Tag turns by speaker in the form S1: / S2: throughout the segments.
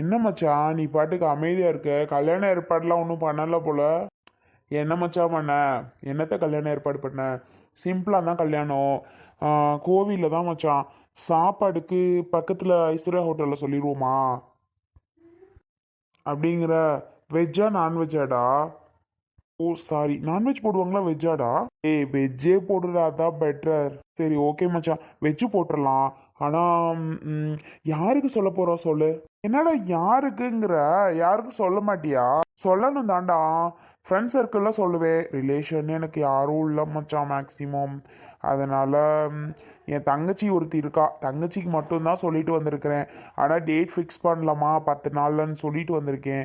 S1: என்ன மச்சான் நீ பாட்டுக்கு அமைதியாக இருக்க? கல்யாண ஏற்பாடுலாம் ஒன்றும் பண்ணலை போல. என்ன மச்சான் பண்ண? என்னத்த கல்யாண ஏற்பாடு பண்ண? சிம்பிளாக தான் கல்யாணம். கோவிலில் தான் மச்சான் சாப்பாடுக்கு பக்கத்தில் ஐஸ்வர்யா ஹோட்டலில் சொல்லிடுவோமா அப்படிங்கிற வெஜ்ஜா நான்வெஜ்ஜாடா? ஓ சாரி நான்வெஜ் போடுவாங்களா வெஜ்ஜாடா? ஏய் வெஜ்ஜே போடுறா தான் பெட்டர் சரி ஓகே மச்சான் வெஜ்ஜு போட்டுடலாம் ஆனால் யாருக்கு சொல்ல போகிறோம் சொல்லு? என்னடா யாருக்குங்கிற? யாருக்கும் சொல்ல மாட்டியா? சொல்லணும் தாண்டா ஃப்ரெண்ட் சர்க்கிளில் சொல்லுவேன். ரிலேஷன் எனக்கு யாரும் இல்லை மச்சான் மேக்ஸிமம் அதனால் என் தங்கச்சி ஒருத்தி இருக்கா. தங்கச்சிக்கு மட்டும்தான் சொல்லிட்டு வந்திருக்கிறேன். ஆனால் டேட் ஃபிக்ஸ் பண்ணலாமா? பத்து நாள்லன்னு சொல்லிட்டு வந்திருக்கேன்.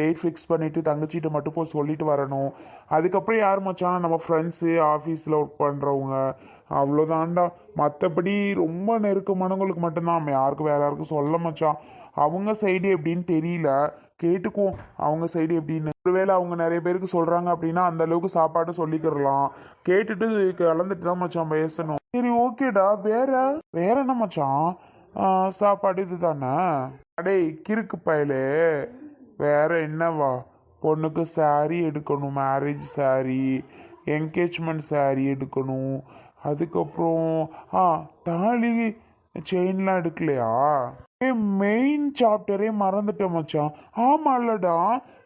S1: டேட் ஃபிக்ஸ் பண்ணிவிட்டு தங்கச்சிகிட்ட மட்டும் போய் சொல்லிட்டு வரணும். அதுக்கப்புறம் யார் மச்சான்? நம்ம ஃப்ரெண்ட்ஸு ஆஃபீஸில் ஒர்க் பண்ணுறவங்க அவ்வளோதான்டா மற்றபடி ரொம்ப நெருக்கமானவங்களுக்கு மட்டும்தான். நம்ம யாருக்கும் வேற யாருக்கும் சொல்ல மச்சான். அவங்க சைடு எப்படின்னு தெரியல. கேட்டுக்குவோம். அவங்க சைடு எப்படின்னு. ஒருவேளை அவங்க நிறைய பேருக்கு சொல்கிறாங்க அப்படின்னா அந்த அளவுக்கு சாப்பாடு சொல்லிக்கிறலாம் கேட்டுட்டு கலந்துட்டு தான் மச்சான் பேசணும். சரி ஓகேடா வேற? வேற என்ன மச்சான்? சாப்பாடு இது தானே அடேய் கிறுக்கு பயலே. வேற என்னவா? பொண்ணுக்கு சாரீ எடுக்கணும். மேரேஜ் சாரீ என்கேஜ்மெண்ட் சாரீ எடுக்கணும். அதுக்கப்புறம் ஆ தாலி செயின்லாம் எடுக்கலையா? மெயின் சாப்டரே மறந்துட்டேன் மச்சான். ஆமால்லடா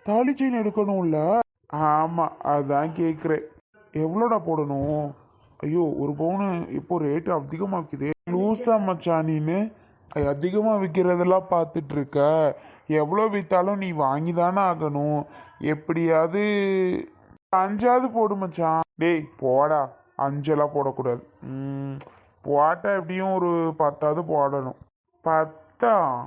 S1: தாலி செயின் எடுக்கணும்ல? ஆமாம் அதான் கேட்குறேன் எவ்வளோடா போடணும்? ஐயோ ஒரு பவுனு இப்போ ரேட்டு அதிகமாக விற்குதே லூஸா மச்சான் நீனு. அதிகமாக விற்கிறதெல்லாம் பார்த்துட்டு இருக்க எவ்வளோ விற்றாலும் நீ வாங்கி தானே ஆகணும். எப்படியாவது அஞ்சாவது போடு மச்சான். டேய் போடா. அஞ்செல்லாம் போடக்கூடாது. ம், போட்டா எப்படியும் ஒரு பத்தாவது போடணும். பத்தா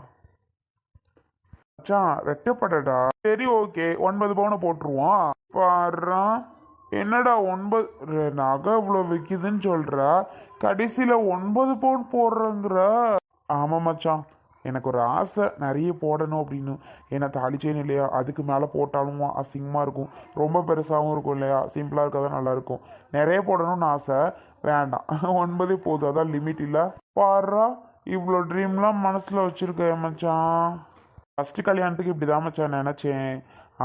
S1: மச்சான் வெட்டப்படடா. சரி ஓகே. ஒன்பது பவுனை போட்டுருவோம் பாடுறான் என்னடா ஒன்பது நகை இவ்வளோ விற்கிதுன்னு சொல்ற? கடைசியில் ஒன்பது பவுன் போடுறங்கிற. ஆமாம் மச்சான் எனக்கு ஒரு ஆசை. நிறைய போடணும் அப்படின்னு. ஏன்னா தாளிச்சேன்னு இல்லையா? அதுக்கு மேலே போட்டாலும் அசிங்கமாக இருக்கும். ரொம்ப பெருசாகவும் இருக்கும் இல்லையா? சிம்பிளாக இருக்கதான் நல்லா இருக்கும். நிறைய போடணும்னு ஆசை. வேண்டாம். ஒன்பதே போதும். அதான் லிமிட் இல்லை. பாடுறா இவ்வளோ ட்ரீம்லாம் மனசில் வச்சுருக்கேன் மச்சான். ஃபஸ்ட்டு கல்யாணத்துக்கு இப்படி தான் மச்சான் நினச்சேன்.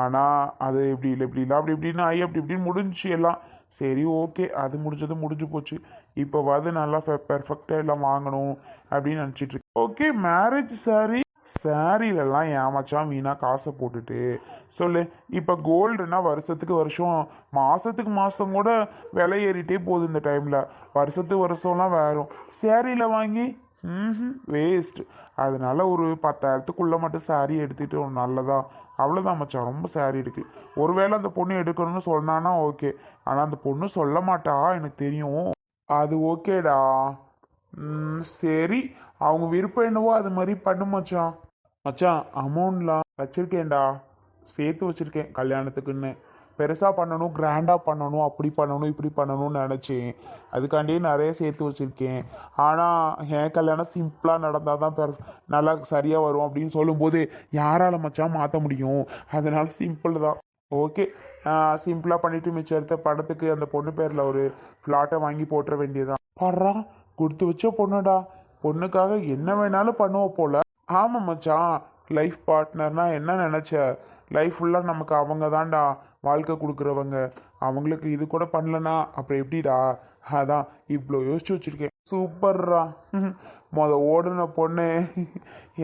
S1: ஆனால் அது இப்படி இல்லை இப்படி இல்லை அப்படி இப்படின்னு ஆகி அப்படி இப்படின்னு முடிஞ்சு எல்லாம். சரி ஓகே அது முடிஞ்சது முடிஞ்சு போச்சு. இப்போ வந்து நல்லா பெர்ஃபெக்டாக எல்லாம் வாங்கணும் அப்படின்னு நினச்சிட்டு இருக்கேன். ஓகே மேரேஜ் சாரி சாரிலெல்லாம் ஏமாச்சான் வீணாக காசை போட்டுட்டு? சொல்லு இப்போ கோல்டுனா வருஷத்துக்கு வருஷம் மாதத்துக்கு மாதம் கூட விலை ஏறிட்டே போகுது இந்த டைமில் வருஷத்துக்கு வருஷம்லாம் வேறும். சேரீயில் வாங்கி வேஸ்ட். அதனால ஒரு பத்தாயிரத்துக்குள்ளே மட்டும் saree எடுத்துகிட்டு ஒரு நல்லதா. அவ்வளோதான் மச்சான். ரொம்ப saree எடுக்கு ஒருவேளை அந்த பொண்ணு எடுக்கணும்னு சொன்னானா ஓகே. ஆனால் அந்த பொண்ணு சொல்ல மாட்டா எனக்கு தெரியும். அது ஓகேடா. ம், சரி. அவங்க விருப்பம் என்னவோ அது மாதிரி பண்ணு மச்சான். மச்சான் அமௌண்ட்லாம் வச்சிருக்கேன்டா. சேர்த்து வச்சிருக்கேன் கல்யாணத்துக்குன்னு. பெருசாக பண்ணணும் கிராண்டாக பண்ணணும் அப்படி பண்ணணும் இப்படி பண்ணணும்னு நினச்சேன். அதுக்காண்டியே நிறைய சேர்த்து வச்சுருக்கேன். ஆனால் என் கல்யாணம் சிம்பிளாக நடந்தால் தான் பெர் நல்லா சரியாக வரும் அப்படின்னு சொல்லும்போது யாரால் மச்சான் மாற்ற முடியும்? அதனால சிம்பிள் தான். ஓகே சிம்பிளாக பண்ணிவிட்டு மிச்சம் எடுத்த படத்துக்கு அந்த பொண்ணு பேரில் ஒரு ஃப்ளாட்டை வாங்கி போட்டுற வேண்டியதான் பாடுறா கொடுத்து வச்ச பொண்ணுடா. பொண்ணுக்காக என்ன வேணாலும் பண்ணுவோம் போல. ஆமாம் மச்சான் லைஃப் பார்ட்னர்னா என்ன நினச்ச? லைஃப் ஃபுல்லாக நமக்கு அவங்க தான்டா வாழ்க்கை கொடுக்குறவங்க. அவங்களுக்கு இது கூட பண்ணலனா அப்புறம் எப்படிடா? அதான் இவ்வளோ யோசிச்சு வச்சிருக்கேன். சூப்பர்ரா. மொத ஓடுன பொண்ணு.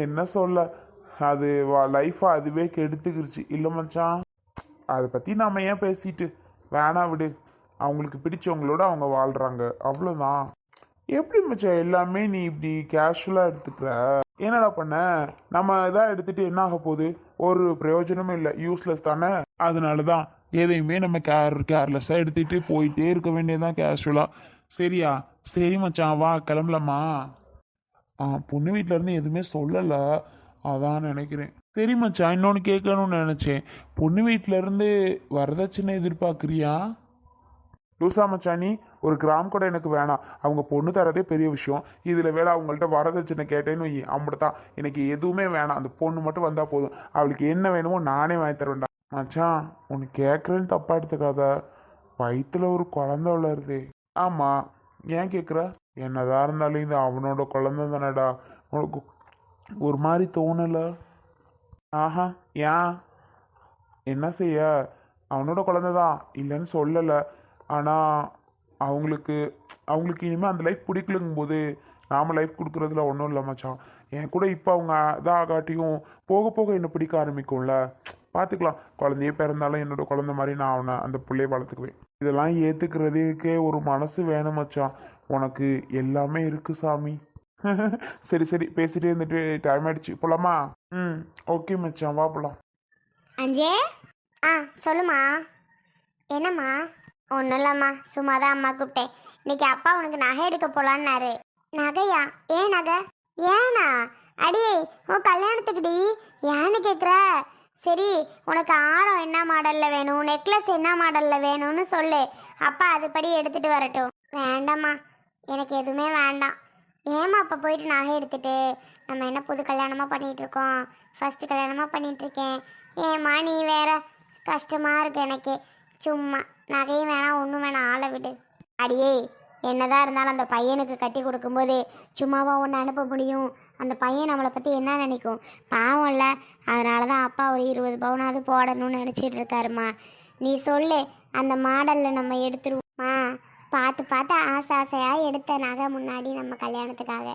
S1: என்ன சொல்ல? அது லைஃப்பை அதுவே கெடுத்துக்கிருச்சு. இல்லை மச்சான் அதை பற்றி நாம ஏன் பேசிட்டு? வேணா விடு. அவங்களுக்கு பிடிச்சவங்களோட அவங்க வாழ்கிறாங்க அவ்வளோதான் எப்படி மச்சான் எல்லாமே நீ இப்படி கேஷுவலாக எடுத்துக்கிற? என்னடா பண்ண? நம்ம இதாக எடுத்துட்டு என்ன ஆக போகுது? ஒரு பிரயோஜனமும் இல்லை. யூஸ்லெஸ் தானே? அதனால தான் எதையுமே நம்ம கேர் கேர்லெஸ்ஸாக எடுத்துகிட்டு போயிட்டே இருக்க வேண்டியதுதான் கேஷுவலாக சரியா? சரி மச்சான் வா கிளம்பலாமா? ஆ பொண்ணு வீட்ல இருந்து எதுவுமே சொல்லலை. அதான் நினைக்கிறேன். சரி மச்சான் இன்னொன்று கேட்கணும்னு நினச்சேன். பொண்ணு வீட்டிலருந்து வரதட்சணை எதிர்பார்க்குறியா? லூசா மச்சானி ஒரு கிராம் கூட எனக்கு வேணாம். அவங்க பொண்ணு தரதே பெரிய விஷயம். இதில் வேலை அவங்கள்ட்ட வரதட்சணை கேட்டேன்னு வை அப்படித்தான் எனக்கு எதுவுமே வேணாம். அந்த பொண்ணு மட்டும் வந்தால் போதும். அவளுக்கு என்ன வேணுமோ நானே வாங்கி தருவேன்டா மச்சான் உனக்கு கேட்குறேன்னு தப்பா எடுத்துக்காத. வயிற்றுல ஒரு குழந்தை வளருதே. ஆமாம் ஏன் கேட்குற என்னதான் இருந்தாலும் இது அவனோட குழந்தை தானடா. உனக்கு ஒரு மாதிரி தோணலை? ஆஹா ஏன்? என்ன செய்ய? அவனோட குழந்தை தான் இல்லைன்னு சொல்லலை. ஆனால் அவங்களுக்கு அவங்களுக்கு இனிமேல் அந்த லைஃப் பிடிக்கலங்கும் போது நாம் லைஃப் கொடுக்குறதுல ஒன்றும் இல்லை மச்சான். என் கூட இப்போ அவங்க இதாக ஆகாட்டியும் போக போக என்னை பிடிக்க ஆரம்பிக்கும்ல? பார்த்துக்கலாம் குழந்தையே பிறந்தாலும் என்னோட குழந்த மாதிரி நான் அவனை அந்த பிள்ளையை வளர்த்துக்குவேன். இதெல்லாம் ஏற்றுக்கிறதுக்கே ஒரு மனசு வேணும் மச்சான். உனக்கு எல்லாமே இருக்குது சாமி. சரி சரி. பேசிட்டே இருந்துட்டு டைம் ஆயிடுச்சு. போலாமா? ம். ஓகே மச்சான். வா போலாம்.
S2: அஞ்சே? ஆ சொல்லுமா. என்னம்மா? ஒன்றும் இல்லைம்மா சும்மா தான் அம்மா கூப்பிட்டேன். இன்னைக்கு அப்பா உனக்கு நகை எடுக்க போலான்னாரு. நகையா? ஏன் நகை? ஏனா அடியே உன் கல்யாணத்துக்குடி? ஏன்னு கேட்குற சரி உனக்கு ஆரம் என்ன மாடலில் வேணும்? நெக்லஸ் என்ன மாடலில் வேணும்னு சொல்லு. அப்பா அதுபடி எடுத்துகிட்டு வரட்டும். வேண்டாம்மா எனக்கு எதுவுமே வேண்டாம். ஏமா அப்போ போயிட்டு நகை எடுத்துட்டு? நம்ம என்ன புது கல்யாணமாக பண்ணிகிட்டு இருக்கோம் ஃபஸ்ட்டு கல்யாணமாக பண்ணிகிட்ருக்கேன் ஏம்மா நீ வேற கஷ்டமாக இருக்கு எனக்கு. சும்மா. நகையும் வேணாம் ஒன்றும் வேணாம். ஆளை விடு. அடியே என்னதான் இருந்தாலும் அந்த பையனுக்கு கட்டி கொடுக்கும்போது சும்மாவா ஒன்று அனுப்ப முடியும்? அந்த பையன் நம்மளை பற்றி என்ன நினைக்கும்? பாவம் இல்லை. அதனால தான் அப்பா ஒரு இருபது பவுனாவது போடணும்னு நினச்சிட்டு இருக்காருமா நீ சொல்லு அந்த மாடலில் நம்ம எடுத்துருவோமா? பார்த்து பார்த்து ஆசை ஆசையாக எடுத்த நகை முன்னாடி நம்ம கல்யாணத்துக்காக.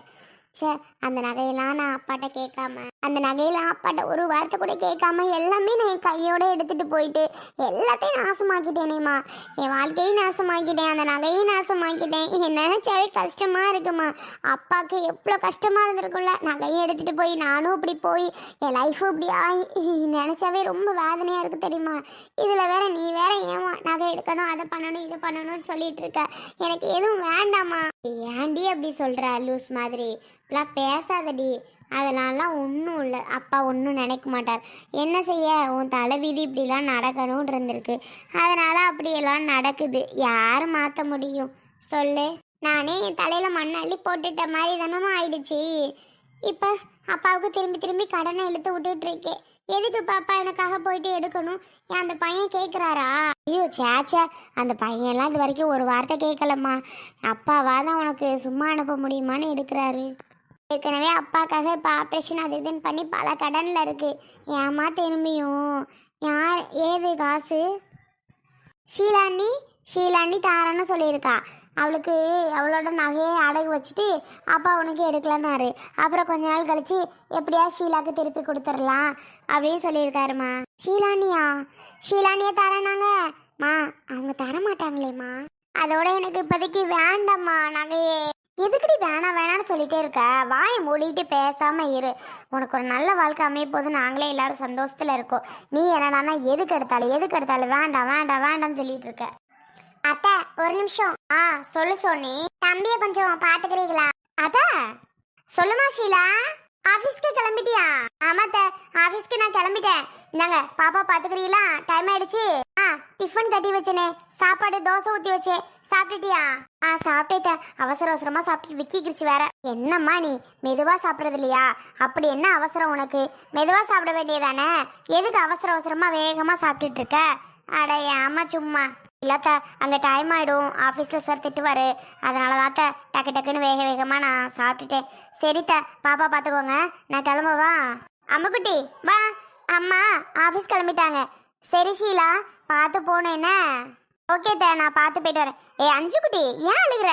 S2: ச்சே அந்த நகையெல்லாம் நான் அப்பாட்ட கேட்காம அந்த நகையில் அப்பாட்ட ஒரு வார்த்தை கூட கேட்காம எல்லாமே நான் என் கையோட எடுத்துட்டு போயிட்டு எல்லாத்தையும் நாசமாக்கிட்டேனேம்மா. என் வாழ்க்கையும் நாசமாக்கிட்டேன் அந்த நகையும் நாசமாக்கிட்டேன். என் நினைச்சாவே கஷ்டமா இருக்குமா? அப்பாவுக்கு எவ்வளோ கஷ்டமா இருந்திருக்கும்ல. நகையும் எடுத்துட்டு போய் நானும் இப்படி போய் என் லைஃபும் இப்படி ஆகி நினைச்சாவே ரொம்ப வேதனையா இருக்கு தெரியுமா? இதுல வேற நீ வேற ஏமா நகை எடுக்கணும் அதை பண்ணணும் இது பண்ணணும்னு சொல்லிட்டு இருக்க. எனக்கு எதுவும் வேண்டாமா ஏன்டி அப்படி சொல்ற லூஸ் மாதிரி? இப்பெல்லாம் பேசாதடி. அதனாலலாம் ஒன்றும் இல்லை. அப்பா ஒன்றும் நினைக்க மாட்டார். என்ன செய்ய? உன் தலைவிதி இப்படிலாம் நடக்கணும்னு இருந்திருக்கு. அதனால் அப்படியெல்லாம் நடக்குது. யார் மாற்ற முடியும்? சொல்லு. நானே என் தலையில் மண் அள்ளி போட்டுட்ட மாதிரி தானமா ஆயிடுச்சு. இப்போ அப்பாவுக்கு திரும்பி திரும்பி கடனை இழுத்து விட்டுட்டு இருக்கேன். எதுக்கு பாப்பா எனக்காக போயிட்டு எடுக்கணும்? ஏன் அந்த பையன் கேட்குறாரா ஐயோ சேச்சா அந்த பையன்லாம் இது வரைக்கும் ஒரு வார்த்தை கேட்கலம்மா அப்பாவா தான் உனக்கு சும்மா அனுப்ப முடியுமான்னு எடுக்கிறாரு. ஏற்கனவே அப்பாக்காக இப்போ ஆப்ரேஷன் அது இதுன்னு பண்ணி பல கடனில் இருக்குது ஏமா திரும்பியும் யார் ஏது காசு? ஷீலாண்ணி ஷீலாண்ணி தாரன்னு சொல்லியிருக்கா. அவளுக்கு அவளோட நகையை அடகு வச்சுட்டு அப்பா உனக்கு எடுக்கலன்னாரு. அப்புறம் கொஞ்ச நாள் கழிச்சு எப்படியா ஷீலாக்கு திருப்பி கொடுத்துடலாம் அப்படின்னு சொல்லியிருக்காருமா. ஷீலானியா ஷீலானியா தரேனாங்க மா அவங்க தர மாட்டாங்களேம்மா அதோட எனக்கு இப்போதைக்கு வேண்டாம்மா நகையே. எதுக்குடி வேணாம் வேணாம்னு சொல்லிட்டே இருக்க. வாயை மூடிட்டு பேசாம இரு. உனக்கு ஒரு நல்ல வாழ்க்கை அமைய போது நாங்களே எல்லாரும் சந்தோஷத்துல இருக்கோம். நீ என்னடானா எதுக்கு எடுத்தாலும் எதுக்கு எடுத்தாலும் வேண்டாம் வேண்டாம் வேண்டாம்னு சொல்லிட்டு இருக்க. அத்தை ஒரு நிமிஷம். ஆ சொல்லு சோனி. தம்பிய கொஞ்சம் பாத்துக்கிறீங்களா? அத்தா சொல்லுமா ஷீலா. ஆபீஸ்க்கு கிளம்பிட்டியா? ஆமாத்த ஆபீஸ்க்கு நான் கிளம்பிட்டேன். இந்தாங்க பாப்பா பாத்துக்கிறீங்களா? டைம் ஆயிடுச்சு. டிஃபன் கட்டி வச்சனே. சாப்பாடு தோசை ஊத்தி வச்சே சாப்பிட்டுட்டியா? ஆ சாப்பிட்டேன் அவசர அவசரமா சாப்பிட்டு விக்கிக்கிருச்சு வேற. என்னம்மா நீ? மெதுவா சாப்பிட்றது இல்லையா? அப்படி என்ன அவசரம் உனக்கு? மெதுவா சாப்பிட வேண்டியதானே? எதுக்கு அவசர அவசரமா வேகமா சாப்பிட்டுட்டு இருக்க அட ஏமா சும்மா. இல்லாத்த அங்கே டைம் ஆகிடும் ஆஃபீஸில் சார் திட்டுவார். அதனால தான் டக்கு டக்குன்னு வேக வேகமாக நான் சாப்பிட்டுட்டேன். சரித்த பாப்பா பார்த்துக்கோங்க நான் கிளம்பவா? அம்முக்குட்டி வா. அம்மா ஆஃபீஸ் கிளம்பிட்டாங்க. சரி ஷீலா. பார்த்து போகணும் என்ன? ஓகே தே நான் பார்த்து போயிட்டு வரேன். ஏ அஞ்சு குட்டி ஏன் அழுகுற?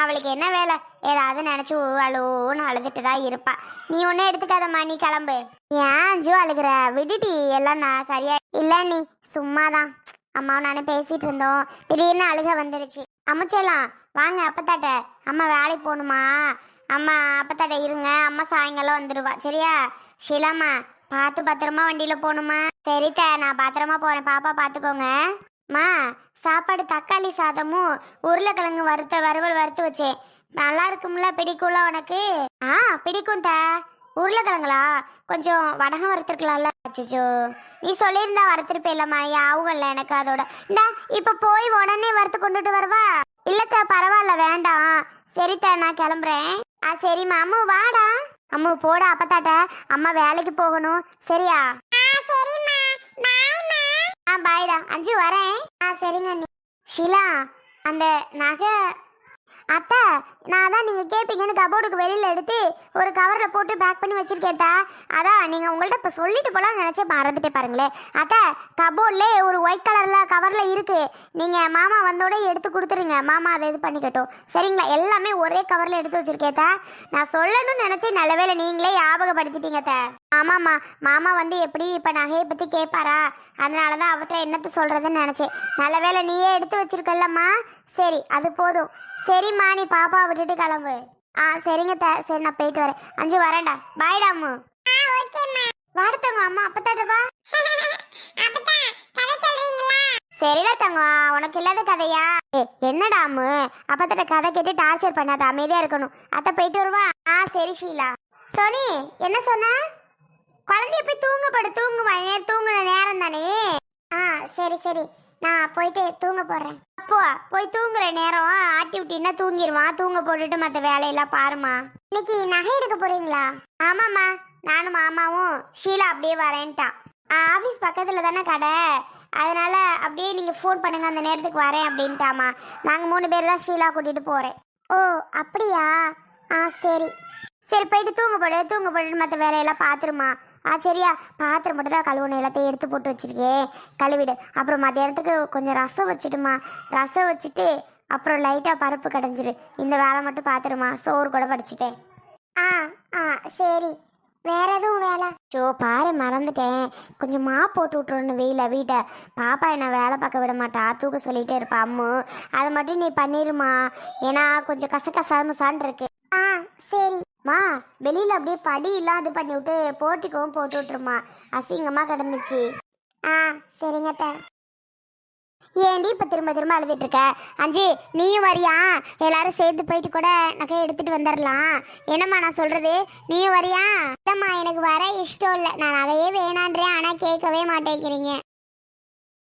S2: அவளுக்கு என்ன வேலை? ஏதாவது நினச்சி அழுன்னு அழுதுட்டு தான் இருப்பா. நீ ஒன்றும் எடுத்துக்காதம்மா நீ கிளம்பு. ஏன் அஞ்சு அழுகிற? விடுடி எல்லாம் நான் சரியா இல்லை நீ சும்மா தான் அம்மாவும் நானும் பேசிகிட்டு இருந்தோம். திடீர்னு அழுக வந்துடுச்சு அம்முச்சலாம் வாங்க அப்பத்தாட்ட. அம்மா வேலைக்கு போகணுமா? அம்மா அப்பத்தாட்ட இருங்க. அம்மா சாயங்காலம் வந்துடுவா சரியா? ஷிலாமா பார்த்து பத்திரமா வண்டியில போகணுமா? சரித்த நான் பத்திரமா போறேன். பாப்பா பார்த்துக்கோங்க மா சாப்பாடு தக்காளி சாதமும் உருளைக்கிழங்கு வறுத்த வறுவல் வறுத்து வச்சேன் நல்லா இருக்கும்ல பிடிக்கும்ல உனக்கு? ஆ பிடிக்கும் த உருளைக்கிழங்களா கொஞ்சம் வடகம் வறுத்துருக்கலாம்ல. அச்சோ நீ சொல்லியிருந்தா வறுத்துருப்பேலம்மா யாவுகள்ல எனக்கு அதோட. இந்தா இப்ப போய் உடனே வறுத்து கொண்டுட்டு வரவா. இல்லத்த பரவாயில்ல வேண்டாம். சரித்த நான் கிளம்புறேன். ஆ சரிம்மா. அம்மு வாடா. அம்மு போடா அப்பத்தாட்ட. அம்மா வேலைக்கு போகணும். சரியா? ஆ பாய்டா. அஞ்சு வரேன். ஆ சரிங்க நீ. ஷிலா அந்த நகை அத்தை நான் தான் நீங்கள் கேட்பீங்கன்னு கபோர்டுக்கு வெளியில் எடுத்து ஒரு கவரில் போட்டு பேக் பண்ணி வச்சிருக்கேத்தா அதான் நீங்கள் உங்கள்கிட்ட இப்போ சொல்லிட்டு போலாம் நினச்சி மறந்துட்டே பாருங்களேன். அத்தை கபோர்ட்லே ஒரு ஒயிட் கலரில் கவரில் இருக்குது நீங்கள் மாமா வந்தோட எடுத்து கொடுத்துருங்க. மாமா அதை இது பண்ணிக்கட்டும். சரிங்களா? எல்லாமே ஒரே கவரில் எடுத்து வச்சிருக்கேத்தா நான் சொல்லணும்னு நினச்சி நல்ல வேளை நீங்களே ஞாபகப்படுத்திட்டீங்க அத்தை. ஆமாம்மா மாமா வந்து எப்படி இப்போ நகையை பற்றி கேட்பாரா அதனால தான் அவர்கிட்ட என்னத்த சொல்கிறதுன்னு நினச்சேன். நல்ல வேளை நீயே எடுத்து வச்சுருக்கல்லம்மா. சரி அது போதும். சரிம்மா நீ பாப்பா விட்டுட்டு கிளம்பு. ஆ சரிங்க த சரி நான் போயிட்டு வரேன். அஞ்சு வரேன்டா. பாய்டா அம்மு. வாடத்தவங்க அம்மா. அப்பத்தாட்டப்பா சரிடா தங்கம். உனக்கு இல்லாத கதையா? என்னடா அம்மு? அப்பத்தாட்ட கதை கேட்டு டார்ச்சர் பண்ணாத. அமைதியா இருக்கணும். அத்தை போயிட்டு வருவா. ஆ சரி ஷீலா. சோனி என்ன சொன்ன? குழந்தைய போய் தூங்கப்படு தூங்குமா? ஏன் தூங்குன நேரம் தானே? ஆ சரி சரி. நான் போயிட்டு தூங்க போறேன். அப்போ போய் தூங்குற நேரம். ஆட்டி விட்டின்னா தூங்கிடுவான் தூங்க போட்டுட்டு மற்ற வேலையெல்லாம் பாருமா இன்னைக்கு நகை எடுக்க போறீங்களா? ஆமாம்மா. நானும் மாமாவும் ஷீலா அப்படியே வரேன்ட்டா. ஆஃபீஸ் பக்கத்தில் தானே கடை. அதனால அப்படியே நீங்கள் ஃபோன் பண்ணுங்க. அந்த நேரத்துக்கு வரேன் அப்படின்ட்டாமா நாங்கள் மூணு பேர் தான் ஷீலா கூட்டிகிட்டு போகிறேன் ஓ அப்படியா? ஆ சரி. சரி போயிட்டு தூங்க போடு. தூங்க போட்டு மற்ற வேலையெல்லாம் பார்த்துருமா ஆ சரியா. பாத்திரம் மட்டும் தான் கழுவுன எல்லாத்தையும் எடுத்து போட்டு வச்சிருக்கேன் கழுவிடு. அப்புறம் மத்தியானத்துக்கு கொஞ்சம் ரசம் வச்சுட்டுமா ரசம் வச்சுட்டு அப்புறம் லைட்டாக பருப்பு கடைஞ்சிரு. இந்த வேலை மட்டும் பார்த்துருமா சோறு கூட படிச்சுட்டேன் ஆ ஆ சரி. வேற எதுவும் வேலை? ஸோ பாரு மறந்துட்டேன். கொஞ்சம் மா போட்டு விட்ருன்னு வெயில வீட்டை. பாப்பா என்ன வேலை பார்க்க விட மாட்டா. தூக்க சொல்லிகிட்டே இருப்பா. அம்மு அதை மட்டும் நீ பண்ணிடுமா ஏன்னா கொஞ்சம் கசகசாமுசான் இருக்கு ஆ சரி. மா வெளியில் அப்படியே படி எல்லாம் இது பண்ணி விட்டு போட்டிக்கவும் போட்டு விட்டுருமா. அசிங்கமாக கிடந்துச்சு. ஆ சரிங்க அத்தை. ஏண்டி இப்போ திரும்ப திரும்ப அழுதுட்டு இருக்க? அஞ்சு நீயும் வரியா? எல்லாரும் சேர்த்து போயிட்டு கூட நகை எடுத்துட்டு வந்துடலாம் என்னம்மா நான் சொல்றது? நீயும் வரியா? இல்லைம்மா எனக்கு வர இஷ்டம் இல்லை. நான் நகையே வேணான்றேன் ஆனால் கேட்கவே மாட்டேங்கிறீங்க.